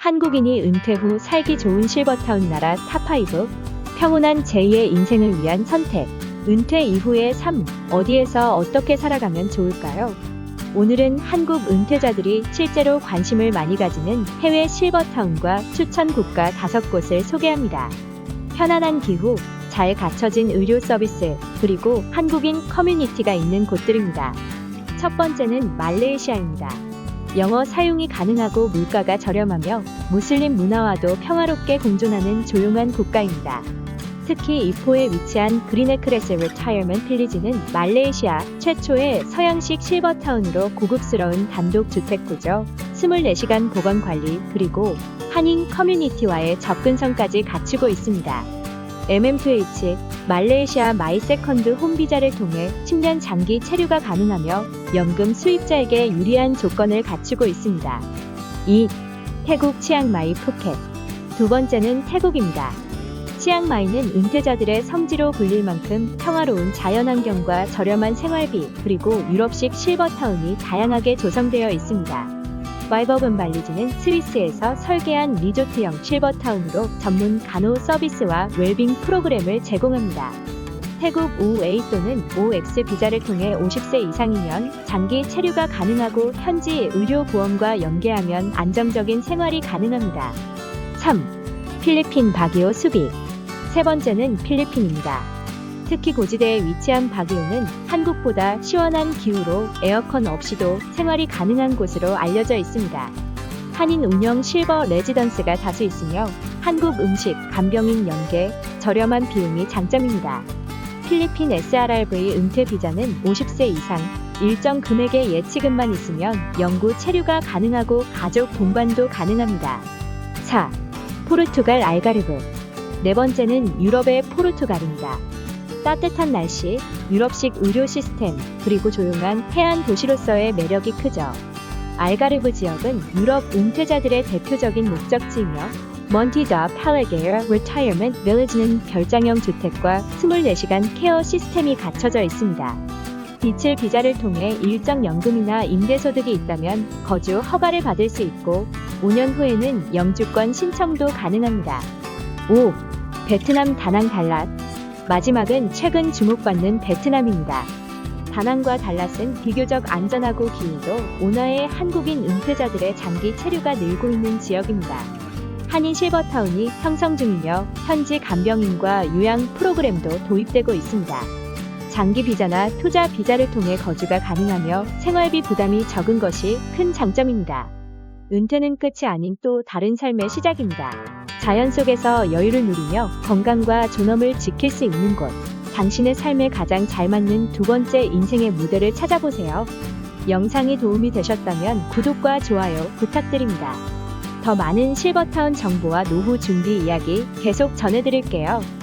한국인이 은퇴 후 살기 좋은 실버타운 나라 탑5 평온한 제2의 인생을 위한 선택 은퇴 이후의 삶 어디에서 어떻게 살아가면 좋을까요? 오늘은 한국 은퇴자들이 실제로 관심을 많이 가지는 해외 실버타운과 추천 국가 다섯 곳을 소개합니다. 편안한 기후, 잘 갖춰진 의료 서비스, 그리고 한국인 커뮤니티가 있는 곳들입니다. 첫 번째는 말레이시아입니다. 영어 사용이 가능하고 물가가 저렴하며 무슬림 문화와도 평화롭게 공존하는 조용한 국가입니다. 특히 이포에 위치한 그리네크레스 리타이어먼트 필리지는 말레이시아 최초의 서양식 실버타운으로 고급스러운 단독 주택구죠. 24시간 보건 관리 그리고 한인 커뮤니티와의 접근성까지 갖추고 있습니다. MM2H 말레이시아 마이 세컨드 홈 비자를 통해 10년 장기 체류가 가능하며 연금 수입자에게 유리한 조건을 갖추고 있습니다. 2. 태국 치앙마이 푸켓 두 번째는 태국입니다. 치앙마이는 은퇴자들의 성지로 불릴 만큼 평화로운 자연환경과 저렴한 생활비 그리고 유럽식 실버타운이 다양하게 조성되어 있습니다. 바이버번 발리지는 스위스에서 설계한 리조트형 실버타운으로 전문 간호 서비스와 웰빙 프로그램을 제공합니다. 태국 우웨이 또는 OX 비자를 통해 50세 이상이면 장기 체류가 가능하고 현지 의료보험과 연계하면 안정적인 생활이 가능합니다. 3. 필리핀 바기오 수비 세 번째는 필리핀입니다. 특히 고지대에 위치한 바기오는 한국보다 시원한 기후로 에어컨 없이도 생활이 가능한 곳으로 알려져 있습니다. 한인 운영 실버 레지던스가 다수 있으며 한국 음식, 간병인 연계, 저렴한 비용이 장점입니다. 필리핀 SRRV 은퇴 비자는 50세 이상, 일정 금액의 예치금만 있으면 영구 체류가 가능하고 가족 동반도 가능합니다. 4. 포르투갈 알가르브 네 번째는 유럽의 포르투갈입니다. 따뜻한 날씨, 유럽식 의료 시스템, 그리고 조용한 해안 도시로서의 매력이 크죠. 알가르브 지역은 유럽 은퇴자들의 대표적인 목적지이며 먼티다 팔레게어 리타이어먼트 빌리지는 별장형 주택과 24시간 케어 시스템이 갖춰져 있습니다. 빛을 비자를 통해 일정 연금이나 임대소득이 있다면 거주 허가를 받을 수 있고 5년 후에는 영주권 신청도 가능합니다. 5. 베트남 다낭 달랏 마지막은 최근 주목받는 베트남입니다. 다낭과 달랏은 비교적 안전하고 기후도 온화해 한국인 은퇴자들의 장기 체류가 늘고 있는 지역입니다. 한인 실버타운이 형성 중이며 현지 간병인과 요양 프로그램도 도입되고 있습니다. 장기 비자나 투자 비자를 통해 거주가 가능하며 생활비 부담이 적은 것이 큰 장점입니다. 은퇴는 끝이 아닌 또 다른 삶의 시작입니다. 자연 속에서 여유를 누리며 건강과 존엄을 지킬 수 있는 곳. 당신의 삶에 가장 잘 맞는 두 번째 인생의 무대를 찾아보세요. 영상이 도움이 되셨다면 구독과 좋아요 부탁드립니다. 더 많은 실버타운 정보와 노후 준비 이야기 계속 전해드릴게요.